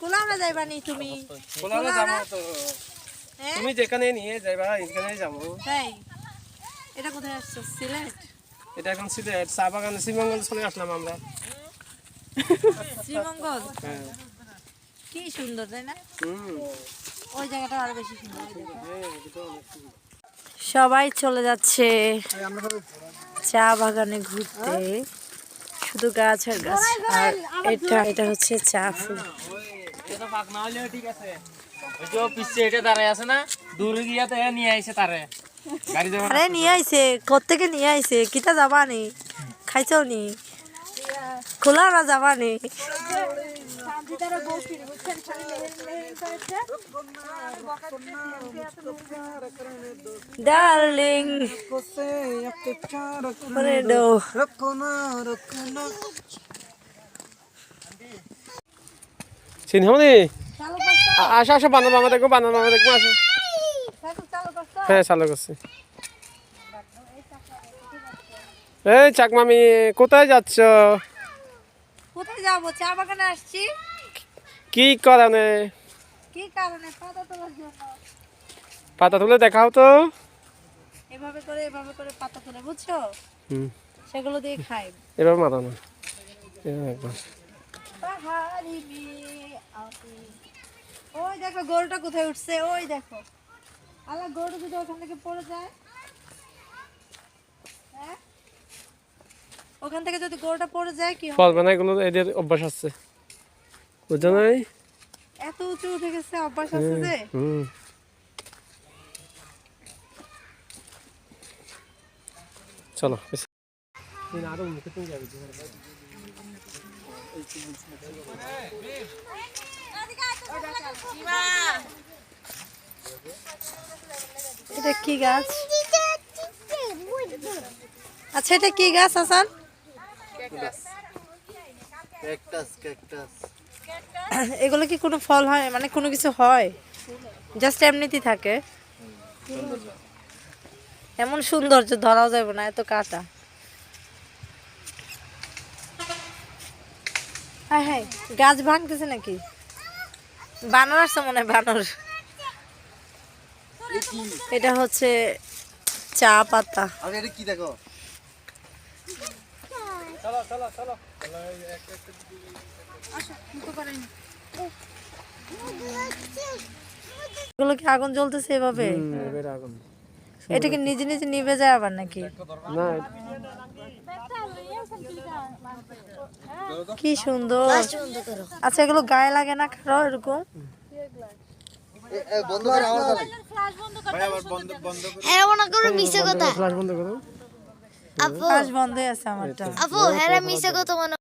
কুলাউড়া যাইবা নি তুমি? কোলারে যাব তো। হ্যাঁ? তুমি যেখানে নিয়ে যাইবা এখানে যাব। তাই এটা কোথায় আসছো? সিলেট? এটা এখন সিলেট চা বাগানে শ্রীমঙ্গল চলে আসলাম আমরা। শ্রীমঙ্গল? হ্যাঁ। কি সুন্দর তাই না? ওই জায়গাটা আরও বেশি সুন্দর। ওই জায়গাটা। হ্যাঁ, সুন্দর। সবাই চলে যাচ্ছে চা বাগানে ঘুরতে। শুধু গাছ আর গাছ। আর এটা এটা হচ্ছে চা ফুল। এটা ফাঁক না হলেও ঠিক আছে। ওই যে ও পিছে এটা দাঁড়ায় আছে না দূরে গিয়া তো এ নিয়ে আইসে তারে। গাড়ি যাবে আরে নিয়ে আইছে কোত্থেকে নিয়ে আইছে? কিটা যাবা নি খাইছও নি খোলা না। যাবা নি। ডার্লিং হনি আসো আসো বানর মামা দেখব বানর মামা দেখব আসো। হ্যাঁ চালু করছি। এই চাক মামি কোথায় যাচ্ছ? কোথায় যাব? চা বাগানে আসছি। কি কারণে? কি কারণে? পাতা তোলার জন্য। পাতা তুলে দেখাও তো। এভাবে করে এভাবে করে পাতা তুলে বুঝছ? হুম। সেগুলো দিয়ে খাই। এবার মারো না। একবার। পাহাড়ি মেয়ে ওই দেখো গরুটা কোথায় উঠছে? ওই দেখো। আল্লাহ গরু যদি ওখান থেকে পড়ে যায়? হ্যাঁ? ওখান থেকে যদি গরুটা পড়ে যায় কি? ফল বানাই এগুলো এদের অভ্যাস আছে। বুঝছ নাই? এত উঁচু উঠে গেছে অভ্যাস আছে যে। হুম। চলো আরও মুখে তুমি যাবে এটা কি গাছ? আচ্ছা এটা কি গাছ আসান? এগুলো কি কোনো ফল হয়? মানে কোনো কিছু হয়? জাস্ট এমনিতেই থাকে। এমন সৌন্দর্য ধরাও যাবে না এত কাটা। হ্যাঁ হ্যাঁ গাছ ভাঙতেছে নাকি? বানর আসছে মনে হয় বানর। এটা হচ্ছে চা পাতা। আরে এগুলো কি আগুন জ্বলতেছে এভাবে? এটা কি নিজে নিজে নিভে যায় আবার নাকি? কি সুন্দর। আচ্ছা এগুলো গায়ে লাগে না কারও এরকম? বন্ধ করে হ্যাঁ করো মিশে কথা। ফ্লাশ বন্ধ করো আপু আজ বন্ধ আছে আমারটা। আপু হ্যাঁ মিশে কত মনে